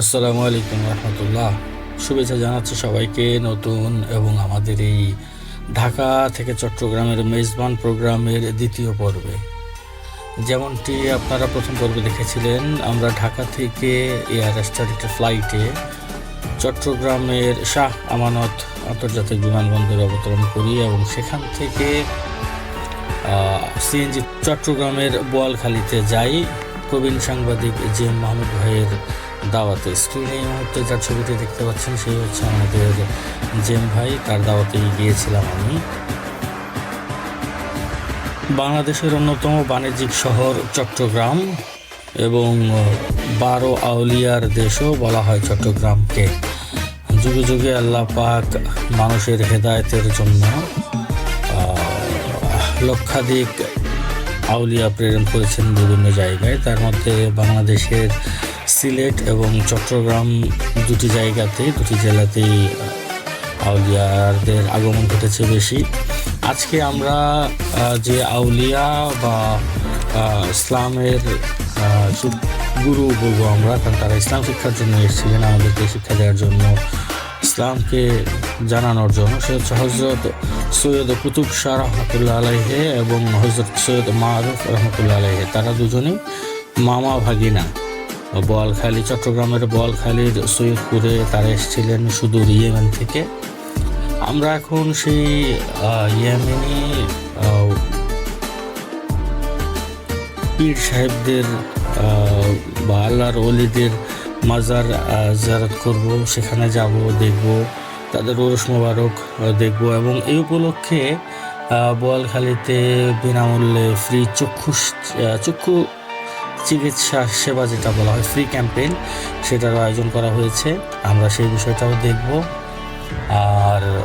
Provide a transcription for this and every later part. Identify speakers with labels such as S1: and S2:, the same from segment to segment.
S1: আসসালামু আলাইকুম রহমতুল্লাহ। শুভেচ্ছা জানাচ্ছি সবাইকে নতুন এবং আমাদের এই ঢাকা থেকে চট্টগ্রামের মেজবান প্রোগ্রামের দ্বিতীয় পর্বে। যেমনটি আপনারা প্রথম পর্বে দেখেছিলেন, আমরা ঢাকা থেকে এয়ার স্টাডিতে ফ্লাইটে চট্টগ্রামের শাহ আমানত আন্তর্জাতিক বিমানবন্দরে অবতরণ করি এবং সেখান থেকে সিএনজি চট্টগ্রামের বোয়ালখালীতে যাই। প্রবীণ সাংবাদিক জে এম মাহমুদ ভাইয়ের দাওয়াতে স্ক্রিনে এই মুহূর্তে যার ছবিটি দেখতে পাচ্ছেন, সেই হচ্ছে আমাদের জেম ভাই। তার দাওয়াতেই গিয়েছিলাম আমি। বাংলাদেশের অন্যতম বাণিজ্যিক শহর চট্টগ্রাম এবং বারো আউলিয়ার দেশও বলা হয় চট্টগ্রামকে। যুগে যুগে আল্লাহ পাক মানুষের হেদায়তের জন্য লক্ষাধিক আউলিয়া প্রেরণ করেছেন বিভিন্ন জায়গায়। তার মধ্যে বাংলাদেশের সিলেট এবং চট্টগ্রাম দুটি জায়গাতে, দুটি জেলাতেই আউলিয়াদের আগমন ঘটেছে বেশি। আজকে আমরা যে আউলিয়া বা ইসলামের গুরু বলব আমরা, কারণ তারা ইসলাম শিক্ষার জন্য এসেছিলেন, আমাদেরকে শিক্ষা দেওয়ার জন্য, ইসলামকে জানানোর জন্য, সে হচ্ছে হজরত সৈয়দ কুতুব শাহ রহমতুল্লাহ আলাইহে এবং হজরত সৈয়দ মারুফ রহমতুল্লাহ আলাইহে। তারা দুজনেই মামা ভাগিনা। বোয়ালখালী চট্টগ্রামের বোয়ালখালীর সৈয়দপুরে তারা এসেছিলেন সুদূর ইয়েমেন থেকে। আমরা এখন সেই ইয়েমেনি পীর সাহেবদের বা আল্লাহর অলিদের মাজার জারাত করব। সেখানে যাব, দেখব, তাদের ওরস মোবারক দেখব এবং এই উপলক্ষে বোয়ালখালীতে বিনামূল্যে ফ্রি চক্ষু চক্ষু চিকিৎসা সেবা যেটা বলা হয় ফ্রি ক্যাম্পেইন সেটার আয়োজন করা হয়েছে। আমরা সেই বিষয়টাও দেখব। আর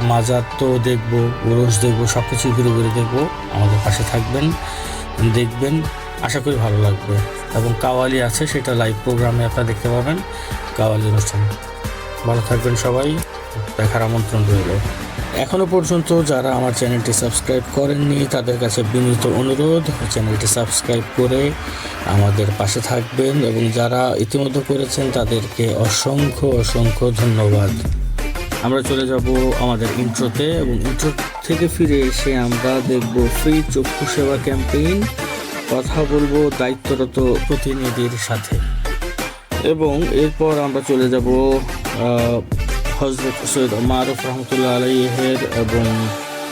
S1: মাজার তো দেখব ওরস দেখব সব কিছু ঘুরে ঘুরে দেখব। আমাদের পাশে থাকবেন, দেখবেন। আশা করি ভালো লাগবে। এবং কাওয়ালি আছে, সেটা লাইভ প্রোগ্রামে আপনারা দেখতে পাবেন। কাওয়ালি অনুষ্ঠান। ভালো থাকবেন সবাই। দেখার আমন্ত্রণ রইল। এখনও পর্যন্ত যারা আমার চ্যানেলটি সাবস্ক্রাইব করেননি, তাদের কাছে বিনীত অনুরোধ, চ্যানেলটি সাবস্ক্রাইব করে আমাদের পাশে থাকবেন এবং যারা ইতিমধ্যে করেছেন তাদেরকে অসংখ্য অসংখ্য ধন্যবাদ। আমরা চলে যাব আমাদের ইন্ট্রোতে এবং ইন্ট্রো থেকে ফিরে এসে আমরা দেখব ফ্রি চক্ষু সেবা ক্যাম্পেইন। কথা বলব দায়িত্বরত প্রতিনিধির সাথে। এবং এরপর আমরা চলে যাব হজরত সৈয়দ মারুফ রহমতুল্লাহ আলাইহের এবং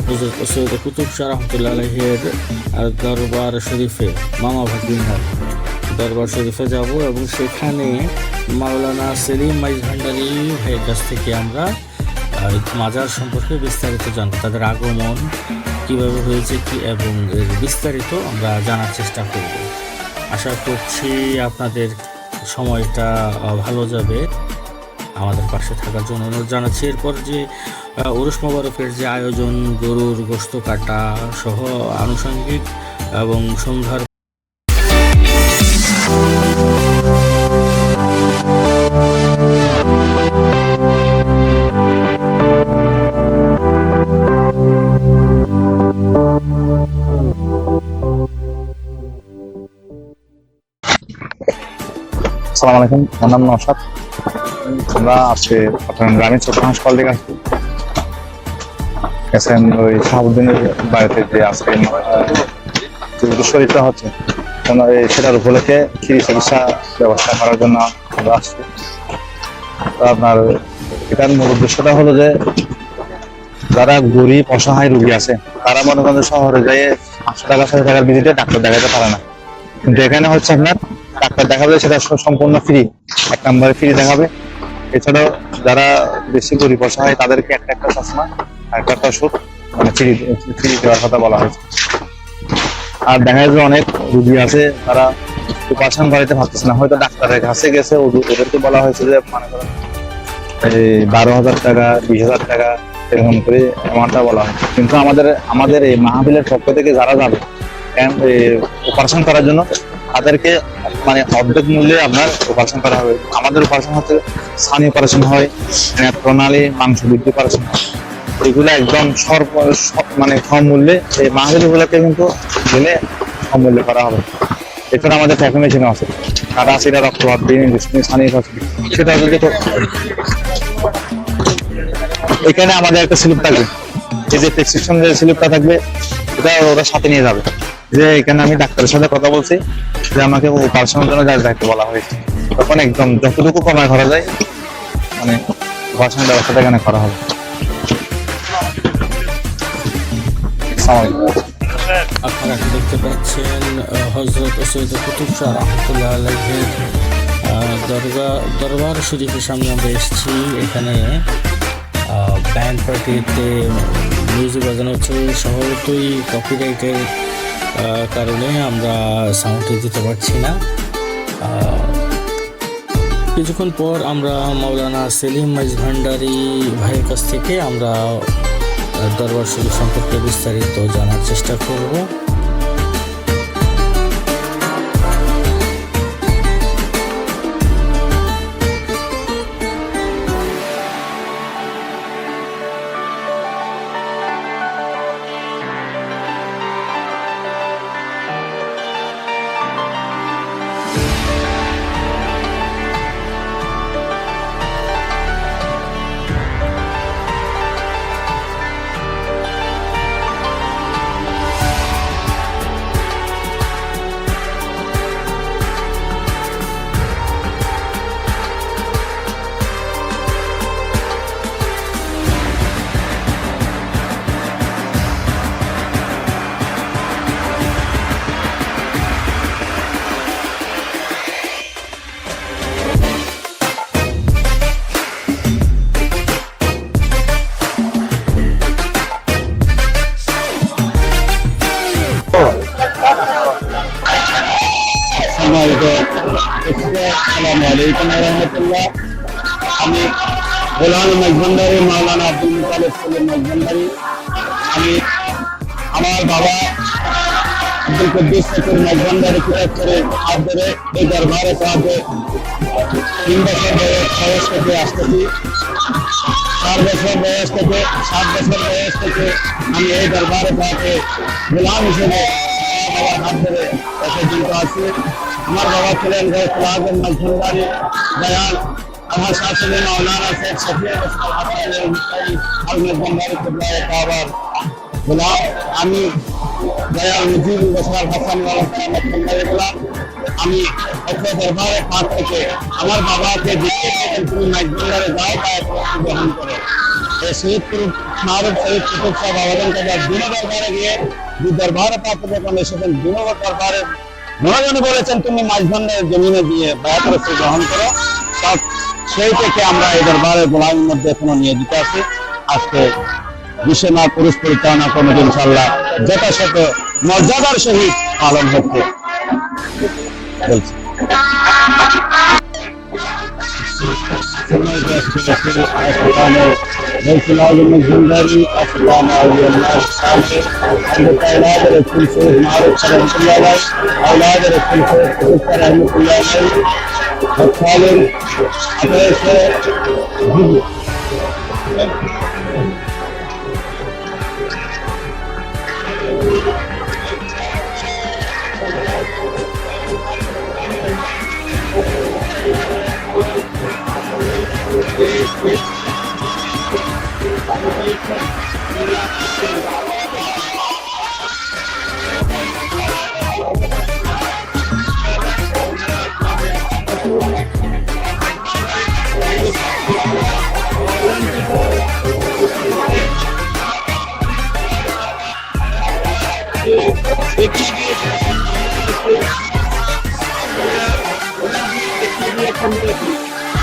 S1: হজরত সৈয়দ কুতুব শাহ রহমতুল্লাহ আলাইহের আর দরবার শরীফে, মামা ভাগিনার দরবার শরীফে যাব এবং সেখানে মাওলানা সেলিম মাইজ ভান্ডারি ভাইয়ের কাছ থেকে আমরা মাজার সম্পর্কে বিস্তারিত জানব। তাদের আগমন কীভাবে হয়েছে কি এবং এর বিস্তারিত আমরা জানার চেষ্টা করব। আশা করছি আপনাদের সময়টা ভালো যাবে। আমাদের পাশে থাকার জন্য অনুরোধ জানাচ্ছি। এরপর যে উরুস মোবারকের যে আয়োজন, গরুর গোস্ত কাটা সহ আনুষঙ্গিক এবং সন্ধ্যার
S2: আসসালামু আলাইকুম। আমার নাম নসাদ আমরা আজকে চট্টগ্রাম গ্রামীণ ছোট হাসপাতাল থেকে আসছি। গেছেন ওই শাহাবুদ্দিনের বাড়িতে যে আজকে শরীরটা হচ্ছে সেটার উপলক্ষে ফ্রি চিকিৎসা ব্যবস্থা করার জন্য আমরা আসছি। আপনার এটার মূল উদ্দেশ্যটা হলো যে, যারা গরিব, অসহায় রুগী আছে, তারা মনে করেন শহরে যেয়ে পাঁচশো টাকা ছয় টাকার ভিজিটে ডাক্তার দেখাতে পারে না। কিন্তু এখানে হচ্ছে আপনার, ডাক্তার দেখাবে সেটা সম্পূর্ণ ফ্রি এক নম্বরে ফ্রি দেখাবে। এছাড়াও যারা বেশি গরিব হয়, তাদেরকে একটা একটা চশমা একটা একটা ওষুধ মানে ফ্রি ফ্রি দেওয়ার কথা বলা হয়েছে। আর দেখা যায় অনেক রুগী আছে, তারা অপারেশন বাড়িতে ভাবতেছে না। হয়তো ডাক্তারের কাছে গেছে, ওদের- ওদেরকে বলা হয়েছে যে, মনে করেন, এই বারো হাজার টাকা, বিশ হাজার টাকা, এরকম করে অ্যামাউন্টটা বলা হয়। কিন্তু আমাদের আমাদের এই মাহফিলের পক্ষ থেকে যারা যাবে অপারেশন করার জন্য, তাদেরকে মানে অর্ধেক মূল্যে আপনার অপারেশন করা হবে। আমাদের অপারেশন হচ্ছে সানি অপারেশন হয় প্রণালী, মাংস বৃদ্ধি অপারেশন হয়। এগুলো একদম সর্ব মানে কম মূল্যে এই মাহফিল কিন্তু দিলে কম মূল্যে করা হবে। এছাড়া আমাদের ট্যাপি মেশিনও আছে। কাটা সেটা রক্তপাত দিয়ে স্থানীয় সেটা তো- এখানে আমাদের একটা স্লিপ থাকবে। এই যে প্রেসক্রিপশন যে স্লিপটা থাকবে, এটা ওরা সাথে নিয়ে যাবে। যে এখানে আমি ডাক্তারের সাথে কথা বলছি, যে আমাকে অপারেশনের জন্য যার দায়িত্ব বলা হয়েছে। তখন একদম যতটুকু কমায় করা যায় মানে অপারেশনের ব্যবস্থাটা এখানে করা হবে।
S1: আপনারা দেখতে পাচ্ছেন হজরত সৈয়দ কুতুব শাহ রহমতুল্লাহ আলহের দরগা, দরবার শরীফের সামনে আমরা এসেছি। এখানে ব্যান্ড পার্টিতে মিউজিক বাজানো হচ্ছে। স্বভাবতই কপিরাইটের কারণে আমরা সাউন্ডে দিতে পারছি না। কিছুক্ষণ পর আমরা মৌলানা সেলিম মাইজ ভান্ডারি ভাইয়ের কাছ থেকে আমরা দরবার শরীফ সম্পর্কে বিস্তারিত জানার চেষ্টা করব।
S3: আব্দুল কদ্দুস শকুর মজবন্দারি কিতাব করে হাত ধরে এই দরবারে সাহায্যে তিন বছর বয়স বয়স থেকে আসতেছি চার বছর বয়স থেকে সাত বছর বয়স থেকে আমি এই দরবারে পাকে গোলাম হিসেবে আমার বাবার হাত ধরে এসে যুক্ত আছি আমার বাবা ছিলেন গৌসলাজম মজুমদারি দয়াল আমার শাশুড়ি মৌলানা শেখ শফিয়া হাসান আল মজুমদারি কিবলায় কাবার গোলাম আমি আমি একটা দরবারে পাক থেকে আমার বাবাকে মহাজনে বলেছেন, তুমি মাঝভান্ডারের জমিনে দিয়ে বায়াত গ্রহণ করো। সব সেই থেকে আমরা এই দরবারের গোলামের মধ্যে এখনও নিয়ে দিতে আছি। আজকে বিশ্বনাথ পুরুষ পরিচালনা কমিটি ইনশাল্লাহ যথাযথ মর্যাদার সহিত পালন হচ্ছে Thank you. Thank.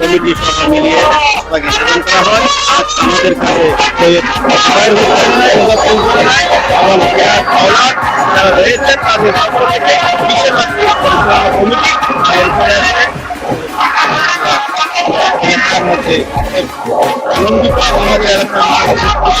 S3: কমিটি সভা মিলিয়ে আপনাকে সেবন করা হয় আমাদের কাছে রয়েছেন তাদের কমিটি এরপরে আছে মধ্যে আনন্দিত আমাদের এলাকার মানুষ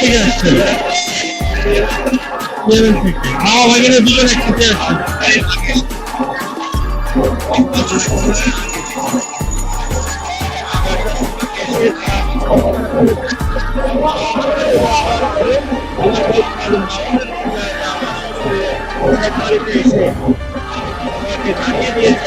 S3: পেয়ে এই আমাদের এই আমাদের এসে এই ভালো এগুলোর মাধ্যমে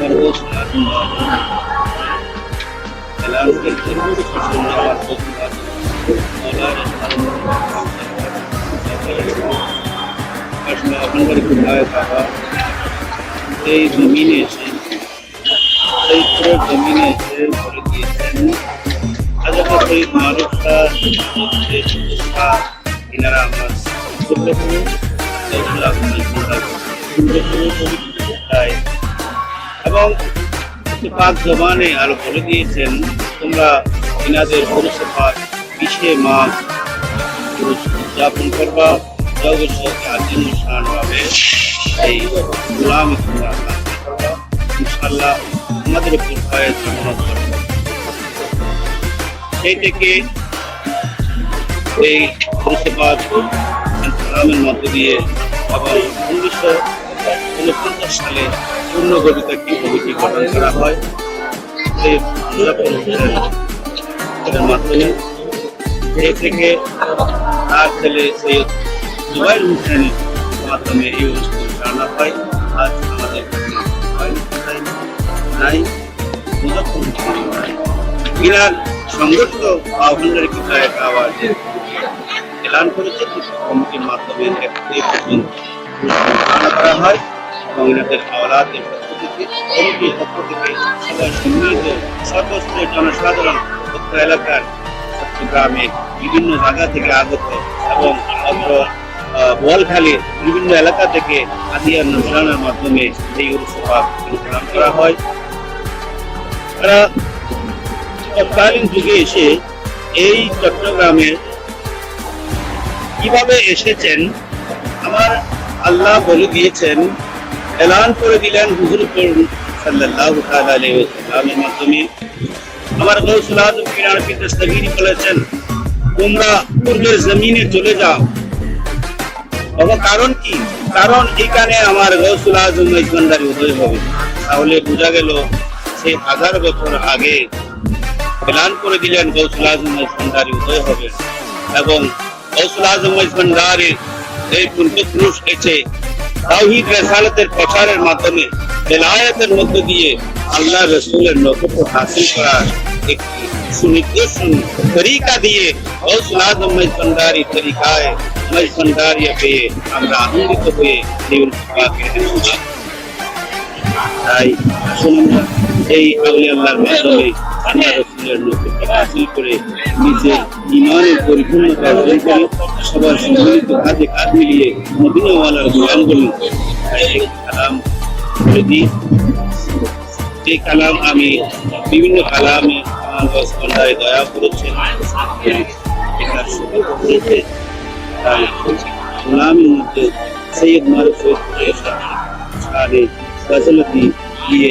S3: پر وہ سلام اللہ سلام کرتے ہیں وہ سلام اللہ علیہ وسلم مولا رحمت کشنا اپن پر کھلائے تھا کئی زمینے سے
S4: کئی طرح زمینے سے بھر دیے ہیں اگر کوئی معروف کا اس کا کنارا بس سب لوگوں کو اللہ کو ملتا ہے ان لوگوں کو بھی ملتا ہے এবং পাঁচ জমানে আরও বলে দিয়েছেন, তোমরা এনাদের পরিষেবা বিশে মাস উদযাপন করবা জগৎ শান হবে এই গোলামি তোমরা ইনশাল্লাহ আমাদের সেই থেকে এই পরিষেবার গ্রামের মধ্য দিয়ে এবং উনিশশো উনপঞ্চাশ সালে পূর্ণগঠিত একটি কমিটি গঠন করা হয় মুজাফর হোসেনের মাধ্যমে। সেই থেকে তার ছেলে সৈয়দ জুবাইর হোসেনের মাধ্যমে এই অনুষ্ঠান চালানো হয়। আজ আমাদের নাই ইরান সংগঠিত আহ্বানের কিছু এক আওয়াজে। এলান করেছে, কমিটির মাধ্যমে পর্যন্ত করা হয়। এবং জনসাধারণ এলাকার বিভিন্ন জায়গা থেকে আগত এবং বিভিন্ন এলাকা থেকে আদিয়ার নজরানের মাধ্যমে এই উৎসব অনুসরণ করা হয়। তারা যুগে এসে এই চট্টগ্রামে কীভাবে এসেছেন? আমার আল্লাহ বলে দিয়েছেন এলান করে দিলেন হুজুর সাল্লাল্লাহু তাআলা আলাইহি ওয়াসাল্লামের মাধ্যমে। আমার কিরান বলেছেন, তোমরা পূর্বের জমিনে চলে যাও। কারণ কি? কারণ এখানে আমার গৌসুল আজম উদয় হবে। তাহলে বোঝা গেল সেই হাজার বছর আগে এলান করে দিলেন গৌসুল আজম ইসমানদারি উদয় হবে। এবং গৌসুল আজম ইসমানদারির এই পুরুষ এসে তাওহীদ রেসালাতের প্রচারের মাধ্যমে বেলায়েতের মধ্য দিয়ে আল্লাহ রসুলের নৈকট্য হাসিল করার একটি সুনির্দিষ্ট তরিকা দিয়ে হৌসলাদ মজবন্দারি তরিকায় মজবন্দারিয়া পেয়ে আমরা আনন্দিত হয়ে জীবন তাই আসুন আমরা এই আউলি আল্লাহর মাধ্যমে আল্লাহ রসুলের নৈকট্য হাসিল করে নিজের ইমানের পরিপূর্ণতা অর্জন করি সবার সম্মিলিত কাজে কাজ মিলিয়ে মদিনাওয়ালার গোলাম বলি তাই এই কালাম বলে দিই এই কালাম আমি বিভিন্ন কালামে আমার রসগোল্লায় দয়া করেছেন এটার শুরু হয়েছে তাই গোলামের মধ্যে সৈয়দ মারুফ সৈয়দ সারে ফজলতি দিয়ে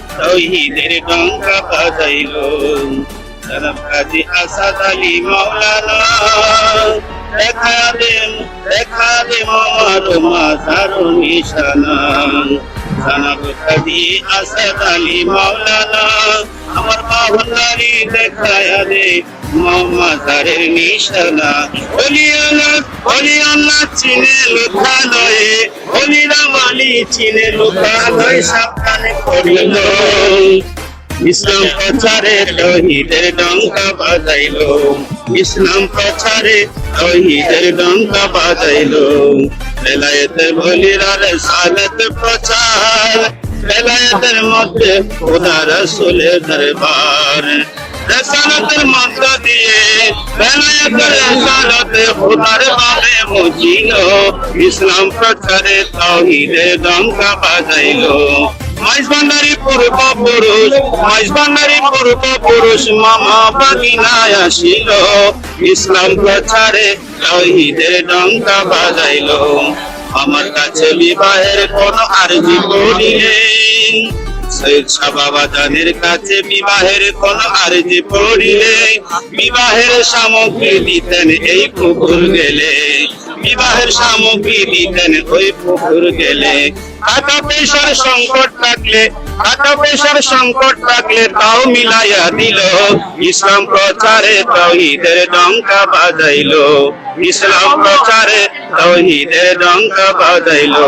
S4: তৌহিদের ডঙ্কা বাজাইল। জনাব আসাদ আলী মাওলানা দেখা দে দেখা দে মামার মাথার নিশানা। জনাব আসাদ আলী আমার দে নিশানা। চিনে লোকালয়ে। অলিরামালি চিনে লোকালয়। সাবধানে ইসলাম প্রচারে তৌহিদের ডঙ্কা বাজাইলো। ইসলাম প্রচারে তৌহিদের ডঙ্কা বাজাইলো। বেলায়েতে বলিরার সালত প্রচার। বেলায়েতের মধ্যে খোদা রসুলের দরবার। রেসালতের মধ্য দিয়ে বেলায়েতের রেসালতে খোদার বাবে মুজিল। ইসলাম প্রচারে তৌহিদের ডঙ্কা বাজাইলো। মাইজবান্ডারি পূর্ব পুরুষ মাইজবান্ডারি পূর্ব পুরুষ মামা বাগিনায় আসিল। ইসলাম প্রচারে তৌহিদের ডঙ্কা বাজাইলো। আমার কাছে বিবাহের কোন আরজি পড়িলে বিবাহের সামগ্রী দিতেন এই পুকুর গেলে। বিবাহের সামগ্রী দিতেন ওই পুকুর গেলে। সংকট থাকলে সংকট থাকলে তাও মিলাইয়া দিল। ইসলাম প্রচারে তৌহিদের ডঙ্কা বাজাইলো। ইসলাম প্রচারে তৌহিদের ডঙ্কা বাজাইলো।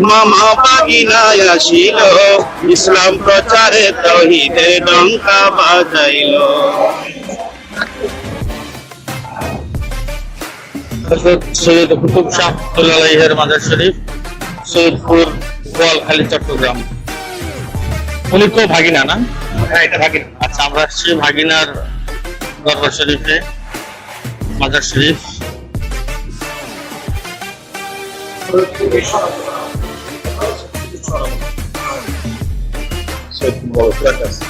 S4: মামা বাগিনায় আসিল। ইসলাম প্রচারে তৌহিদের ডঙ্কা বাজাইল।
S1: সৈয়দ কুতুব শাহ আলাইহের মাজার শরীফ সৈয়দপুর গোয়ালখালী চট্টগ্রাম। উনি তো ভাগিনা না? হ্যাঁ এটা ভাগিনা। আচ্ছা আমরা আসছি ভাগিনার দরবার শরীফে মাজার শরীফ।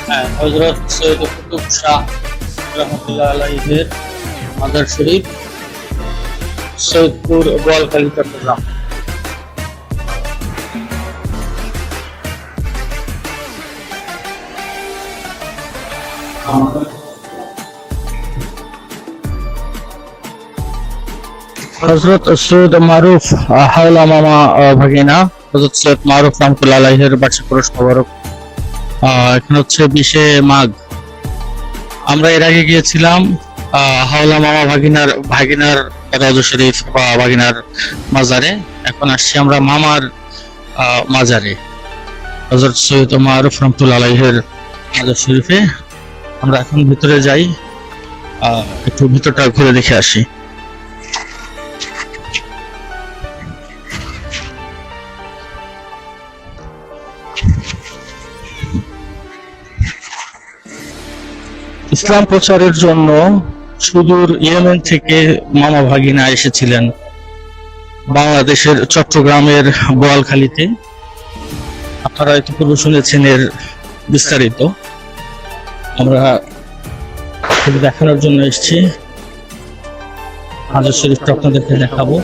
S1: হ্যাঁ হজরত সৈয়দ কুতুব শাহ রহমতুল্লাহ আলাইহের মাজার শরীফ সৈয়দপুর গোয়ালখালী চট্টগ্রাম হজরত সৈয়দ মারুফ আহ, হাওলা মামা আহ, ভাগিনা হজরত সৈয়দ মারুফ রহমতুল্লাহ আলাইহের বার্ষিক পুরুষ মোবারক এখানে হচ্ছে বিশে মাঘ। আমরা এর আগে গিয়েছিলাম হাওলা মামা ভাগিনার ভাগিনার রাজ শরীফ বা ভাগিনার মাজারে। এখন আসছি আমরা মামার মাজারে। হজরত সৈয়দ মারুফ রহমতুল্লাহ আলাইহের মাজার শরীফে। আমরা এখন ভিতরে যাই একটু ভিতরটা ঘুরে দেখে আসি। ইসলাম প্রচারের জন্য সুদূর ইয়েমেন থেকে মামা ভাগিনা এসেছিলেন বাংলাদেশের চট্টগ্রামের বোয়ালখালীতে আপনারা ইতিপূর্বে শুনেছেন এর বিস্তারিত। আমরা দেখানোর জন্য এসেছি। হাজার শরীফটা আপনাদেরকে দেখাবো।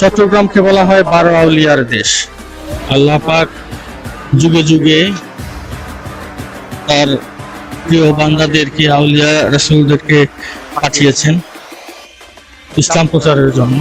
S1: চট্টগ্রামকে বলা হয় বারো আউলিয়ার দেশ। আল্লাহ পাক যুগে যুগে তার প্রিয় বান্দাদেরকে, আউলিয়া রসুলদেরকে পাঠিয়েছেন ইসলাম প্রচারের জন্য।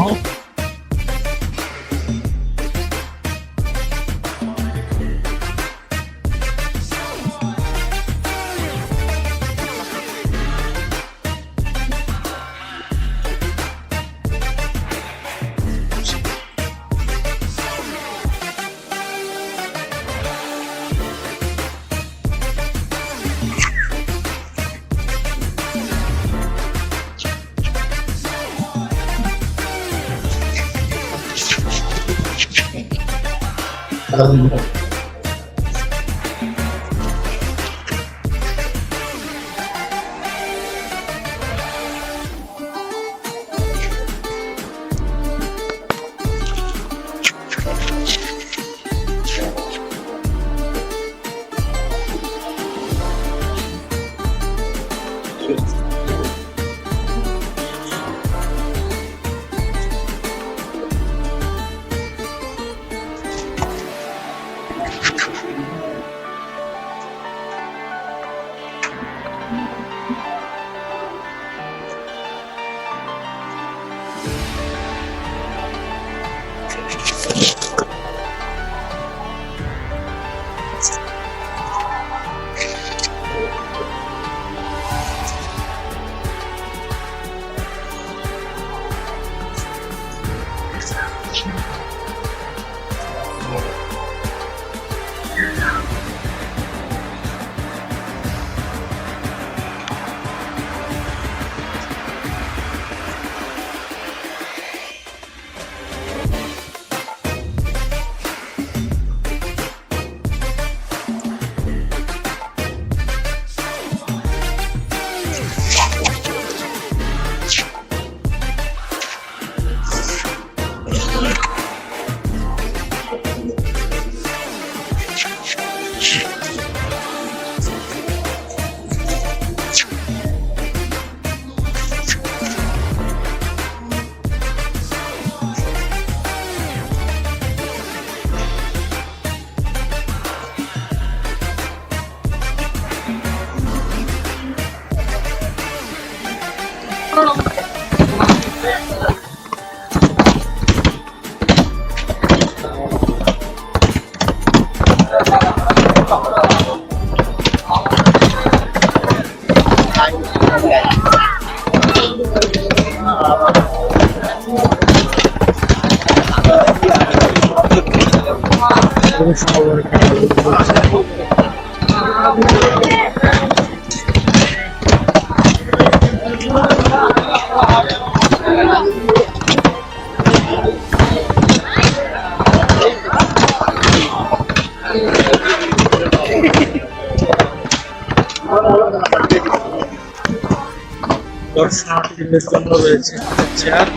S1: দর্শনার্থীদের জন্য রয়েছে চেয়ার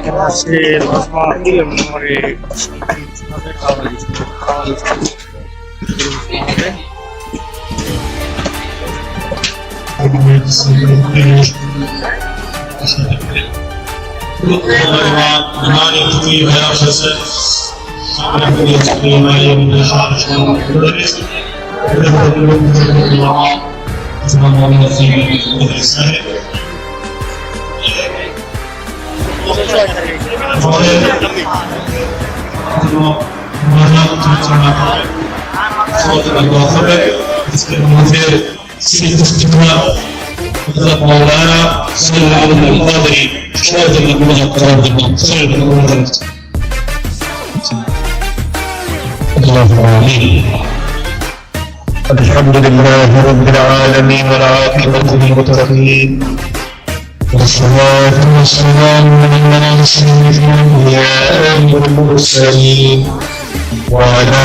S1: এবং সে রসমালাই করে খাওয়া খাওয়া
S5: to my mom and the family and all this. Okay? Allah'a emanet olun. الحمد لله رب العالمين والعاقبة للمتقين والصلاة والسلام على سيدنا الأنبياء والمرسلين وعلى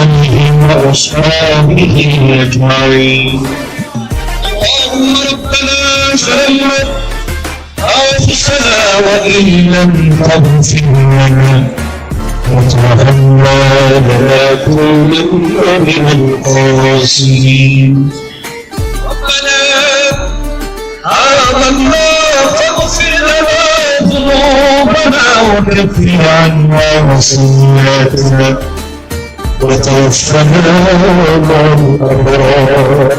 S5: آله وأصحابه أجمعين. اللهم ربنا سلم أنفسنا وإن لم تغفر لنا. وترحمنا لنكونن من الخاسرين ربنا آمنا فاغفر لنا ذنوبنا وكفر عنا وسيئاتنا وتوفنا مع الأبرار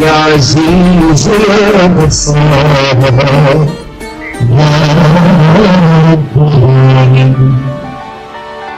S5: يا عزيز يا غفار يا رب العالمين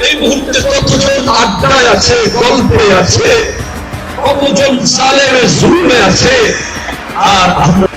S5: এই মুহূর্তে কতজন আড্ডায় আছে গল্পে আছে কতজন সালেমে জুলমে আছে আর আমরা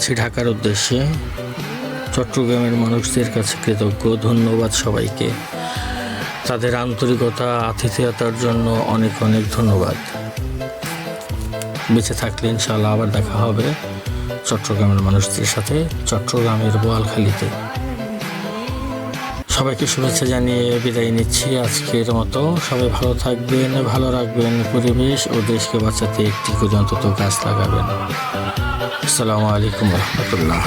S1: যাচ্ছি ঢাকার উদ্দেশ্যে। চট্টগ্রামের মানুষদের কাছে কৃতজ্ঞ, ধন্যবাদ সবাইকে। তাদের আন্তরিকতা, আতিথেয়তার জন্য অনেক অনেক ধন্যবাদ। বেঁচে থাকলে ইনশাল্লাহ আবার দেখা হবে চট্টগ্রামের মানুষদের সাথে, চট্টগ্রামের বোয়ালখালীতে সবাইকে শুভেচ্ছা জানিয়ে বিদায় নিচ্ছি আজকের মতো সবাই ভালো থাকবেন, ভালো রাখবেন পরিবেশ ও দেশকে বাঁচাতে একটি করে অন্তত গাছ লাগাবেন আসসালামু আলাইকুম রহমতুল্লাহ.